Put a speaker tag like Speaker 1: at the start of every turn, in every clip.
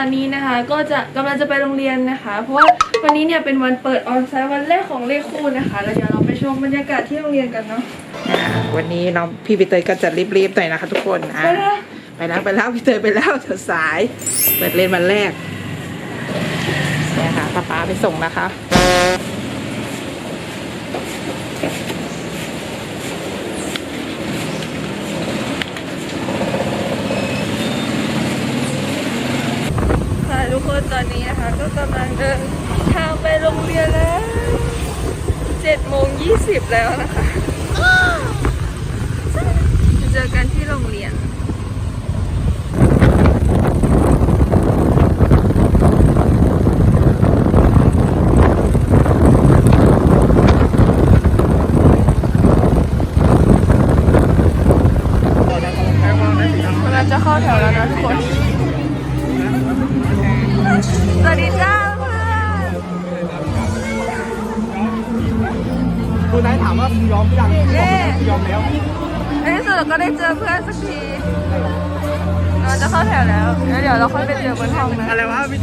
Speaker 1: อนนี้นะคะ ก็จะกำลังจะไปโรงเรียนนะคะ เพราะว่าวันนี้เนี่ยเป็นวันเปิดออนไซต์วันแรกของเลขคู่นะคะ แล้วเดี๋ยวเราไปชมบรรยากาศที่โรงเรียนกันเนาะ
Speaker 2: อ่าวันนี้น้องพี่ใบเตยก็จะรีบๆหน่อยนะคะ ทุกคนอะ
Speaker 1: ไปแล้ว
Speaker 2: ไปแล้วไปแล้วพี่เตยไปแล้วเธอสาย เปิดเรียนวันแรกเนี่ยค่ะป้าป๊าไปส่งนะคะ
Speaker 1: ค่ะทุกคนตอนนี้นะคะ ก็กำลังเดินทางไปโรงเรียนแล้วเจ็ดโมงยี่สิบแล้วนะคะจะเจอกันที่โรงเรียน คุ
Speaker 3: ณนายถามว่าคุณยอมหรือยังคุณยอมแล้ว
Speaker 1: ในที่สุดเราก็ได้เจอเพื่อนสักทีเราจะเข้าแถวแล้วแล้วเดี๋ยวเราค่อยไปเจอบนห้องนะ
Speaker 3: อะไรวะพี่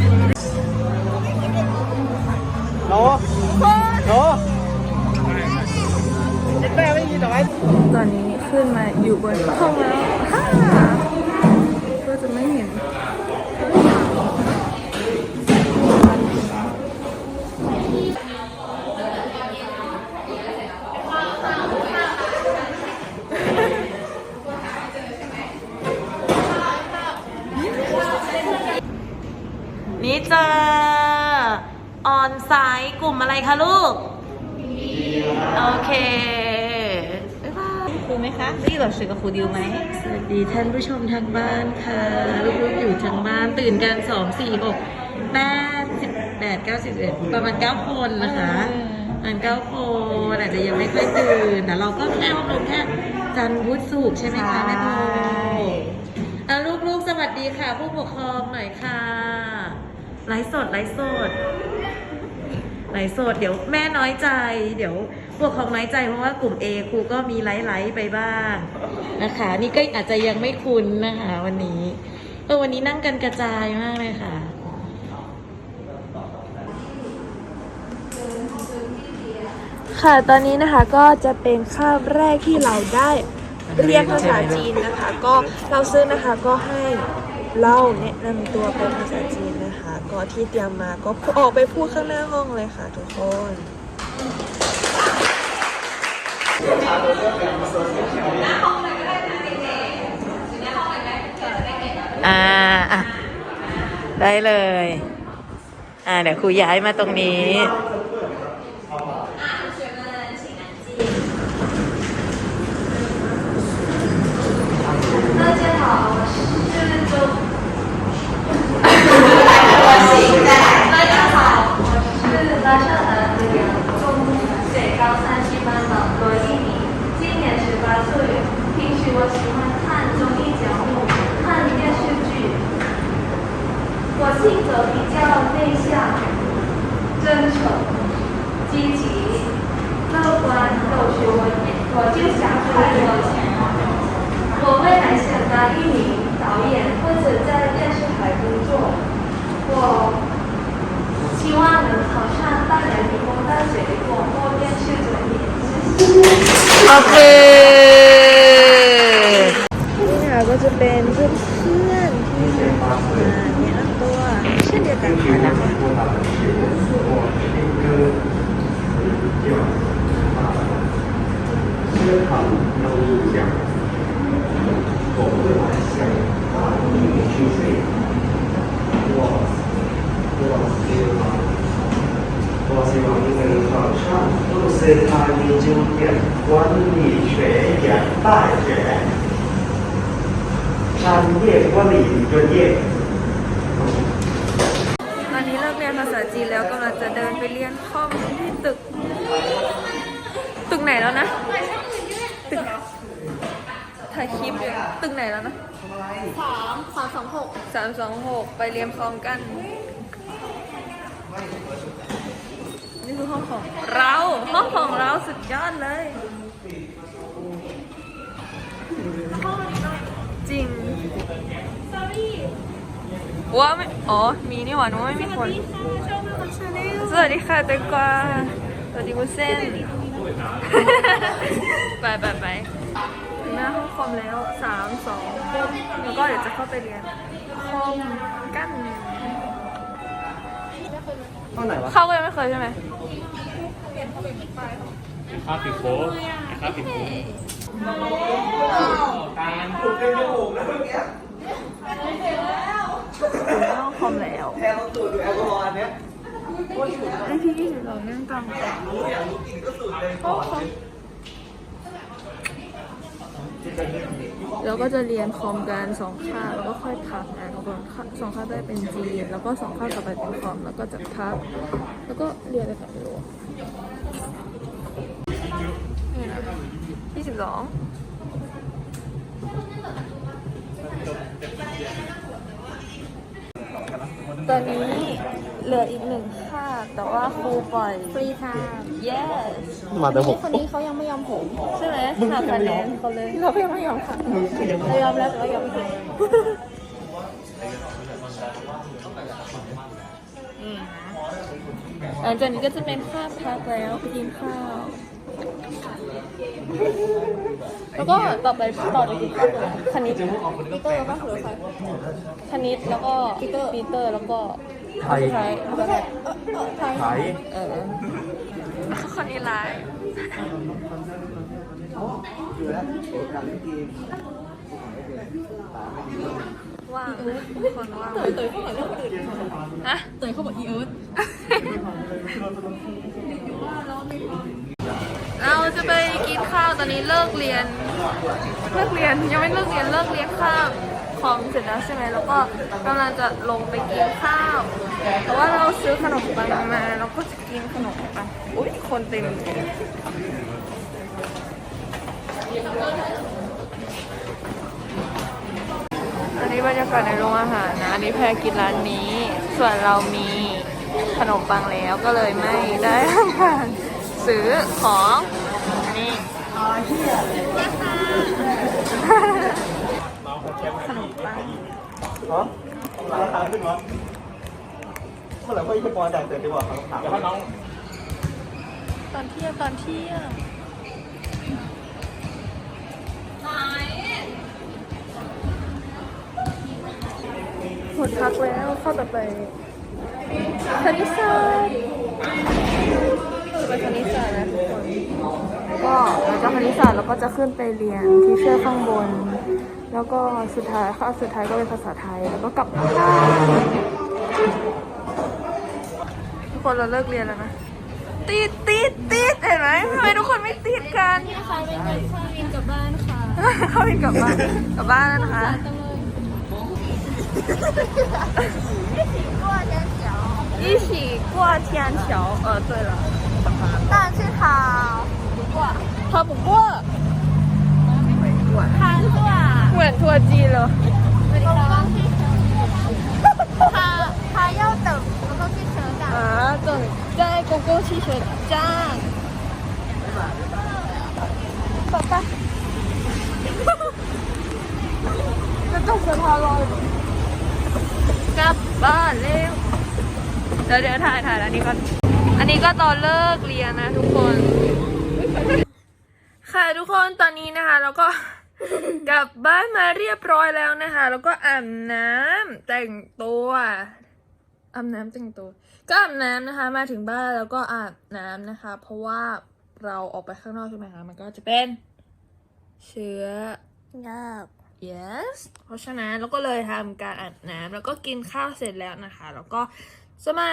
Speaker 3: โนโนเจ็ดแม่ไม่ยินหรอไอ้
Speaker 1: ตอนนี้ขึ้นมาอยู่บนห้องแล้ว นี่
Speaker 4: เจอออนไซต์กลุ่มอะไรคะลูก โอเคบ๊ายบายครูไหมคะได้ยินแบบสื่อกับครูดิวไหมสวัสดีท่านผู้ชมทางบ้านค่ะลูกๆอยู่ทางบ้านตื่นกันสองสี่หกแปดสิบแปดเก้าสิบเอ็ดประมาณเก้าคนนะคะประมาณเก้าคนอาจจะยังไม่ค่อยตื่นแต่เราก็แค่อบรมแค่จันทร์พุธศุกร์ใช่ไหมคะแม่โพอะลูกๆสวัสดีค่ะ ผู้ปกครองหน่อยค่ะ ไลฟ์สดไลฟ์สดไลฟ์สด เดี๋ยวแม่น้อยใจ เดี๋ยวพวกของน้อยใจเพราะว่ากลุ่ม A ครูก็มีไลฟ์ไลฟ์ไปบ้างนะคะ นี่ก็อาจจะยังไม่คุ้นนะคะ วันนี้เออวันนี้นั่งกันกระจายมากเลยค่ะ
Speaker 1: ค่ะ ตอนนี้นะคะก็จะเป็นคาบแรกที่เราได้เรียนภาษาจีนนะคะ ก็เราซื้อนะคะก็ให้ เราแนะนำตัวเป็นภาษาจีนนะคะ ก็ที่เตรียมมาก็ออกไปพูดข้างหน้าห้องเลยค่ะทุกคน
Speaker 4: อ่าอะได้เลย อ่าเดี๋ยวครูย้ายมาตรงนี้
Speaker 5: 大罗一鸣，今年十八岁。平时我喜欢看综艺节目、看电视剧。我性格比较内向、真诚、积极、乐观、有学问，我就想出国。我未来想当一名导演或者在电视台工作。我希望能考上大连理工大学的。
Speaker 4: โอเค
Speaker 1: นี่ค่ะก็จะเป็นเพื่อนๆที่มาแนะนำตัว เช่นเดียวกันค่ะนะคะ
Speaker 6: 杜斯塔尼酒店管理学院大学商业管理专业。
Speaker 1: ตอนนี้เลิกเรียนภาษาจีนแล้วกำลังจะเดินไปเรียนคอมที่ตึก ตึกไหนแล้วนะ ตึกถ่ายคลิปอยู่ตึกไหนแล้วนะสามสามสองหกสามสองหกไปเรียนคอมกัน คือห้องของเรา ห้องของเราสุดยอดเลย จริงว่าไม่อ๋อ มีนี่หว่าหนูไม่มีคน สวัสดีค่ะแตงกวาสวัสดีวุ้นเส้น ไปไปไปถึงหน้าห้องคอมแล้วสามสองแล้วก็เดี๋ยวจะเข้าไปเรียน คอมกัน
Speaker 3: ห้องไหนวะ
Speaker 1: เข้าก็ยังไม่เคยใช่ไหม
Speaker 7: ข้าวปิดโค้งข้าวปิดโค้ง
Speaker 1: ห้องคอมแล้ว
Speaker 3: แทนต้องตรวจดูแอลกอฮอล์อันเนี้ย
Speaker 1: ไอพี่ยี่สิบสองนั่งตาม แล้วก็จะเรียนคอมกันสองคาบแล้วก็ค่อยพักนะทุกคนสองคาบได้เป็นจีนแล้วก็สองคาบต่อไปเป็นคอมแล้วก็จะพัก แล้วก็เรียนอะไรต่อไม่รู้นี่นะยี่สิบสอง ตอนนี้เหลืออีกหนึ่งคาบแต่ว่าครูปล่อย ฟรีทาง yes
Speaker 3: มาแต่ผม
Speaker 8: คนนี้เขายังไม่ยอมผม
Speaker 1: ใช่ไหมหักคะแนนเขาเลย
Speaker 8: เราก็ยังไม่ยอมค่ะ
Speaker 1: เรายอมแล้วแต่ว่ายอมไม่หลังจากนี้ก็จะเป็นคาบพักแล้วไปกินข้าว แล้วก็ต่อไปต่อจากกินข้าวเลยคณิตปีเตอร์ป่ะหรือใครคณิตแล้วก็ปีเตอร์ปีเตอร์แล้วก็
Speaker 3: ไทย
Speaker 1: ไทยแล้วก็ไทย
Speaker 3: ไทย
Speaker 1: เออคนนี้ร้าย
Speaker 3: อยู่แล้วการเล่นเกม
Speaker 1: ว่างคนว่างเตยเข้ามาเรื่องอื่นฮะเตยเข้ามาอีเอิร์ธ เราจะไปกินข้าวตอนนี้เลิกเรียน เลิกเรียนยังไม่เลิกเรียนเลิกเรียนข้าวคอมเสร็จแล้วใช่ไหมแล้วก็กำลังจะลงไปกินข้าว แต่ว่าเราซื้อขนมปังมาเราก็จะกินขนมปังอุ้ยคนเต็มอันนี้บรรยากาศในโรงอาหารนะอันนี้แพรกินร้านนี้ ส่วนเรามีขนมปังแล้วก็เลยไม่ได้ทำการ ซื้อของนี่
Speaker 3: เนาะราคาขึ้นวะเมื่อไหร่พ่อจะปอนจ่ายเสร็จดีกว่าครับถามว่าน้อง
Speaker 1: ตอนเที่ยงตอนเที่ยงหมดพักแล้วเข้าต่อไปคณิตศาสตร์จะ ไปคณิตศาสตร์นะทุกคน ก็หลังจากคณิตศาสตร์เราก็จะขึ้นไปเรียนที่เชื่อข้างบน แล้วก็สุดท้ายข้อสุดท้ายก็เป็นภาษาไทย แล้วก็กลับมาทุกคนเราเลิกเรียนแล้วนะ ติดติดติดเห็นไหมทำไมทุกคนไม่ติดกัน
Speaker 8: ใครเป็นเด็กข้าวินกลับบ้านค่ะ
Speaker 1: เข้าไปกลับบ้านกลับบ้านแล้วนะคะ 一起过天桥。呃，对了，
Speaker 8: 但是好不过
Speaker 1: 他不过，
Speaker 8: 他做
Speaker 1: เหมือนทัวร์จีนเลย
Speaker 8: 公共汽车，他他要等公共汽车的。
Speaker 1: 啊，等在公共汽车站。爸爸，จะต้องสะพานลอยกลับบ้านเร็ว เดี๋ยวเดี๋ยวถ่ายถ่ายอันนี้ก่อน อั นี้ก็ตอนเลิกเรียนนะทุกคน ค่ะทุกคนตอนนี้นะคะแล้วก็กลับบ้านมาเรียบร้อยแล้วนะคะ แล้วก็อาบน้ำแต่งตัวอาบน้ำแต่งตัว ก็อาบน้ำนะคะ มาถึงบ้านแล้วก็อาบน้ำนะคะ เพราะว่าเราออกไปข้างนอกใช่ไหมคะมันก็จะเป็น เชื้อ yes เพราะฉะนั้นเราก็เลยทำการอาบน้ำแล้วก็กินข้าวเสร็จแล้วนะคะ แล้วก็ จะมา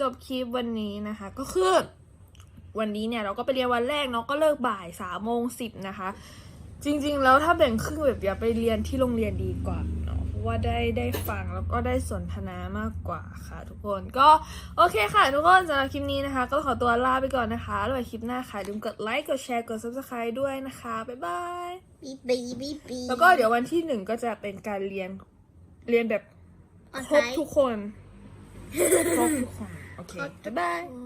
Speaker 1: จบคลิปวันนี้นะคะก็คือวันนี้เนี่ยเราก็ไปเรียนวันแรกเนาะก็เลิกบ่ายสามโมงสิบนะคะ จริงๆแล้วถ้าแบ่งครึ่งแบบอย่าไปเรียนที่โรงเรียนดีกว่าเนาะเพราะว่าได้ได้ฟังแล้วก็ได้สนทนามากกว่าค่ะ ทุกคนก็โอเคค่ะ ทุกคนสำหรับคลิปนี้นะคะ ก็ขอตัวลาไปก่อนนะคะแล้วไว้คลิปหน้าค่ะอย่าลืมกดไลค์กดแชร์กด subscribe ด้วยนะคะบ๊ายบาย
Speaker 8: บีบีบีบี
Speaker 1: แล้วก็เดี๋ยววันที่หนึ่งก็จะเป็นการเรียนเรียนแบบครบทุกคน ครบทุกคนโอเค บ๊ายบาย
Speaker 8: คน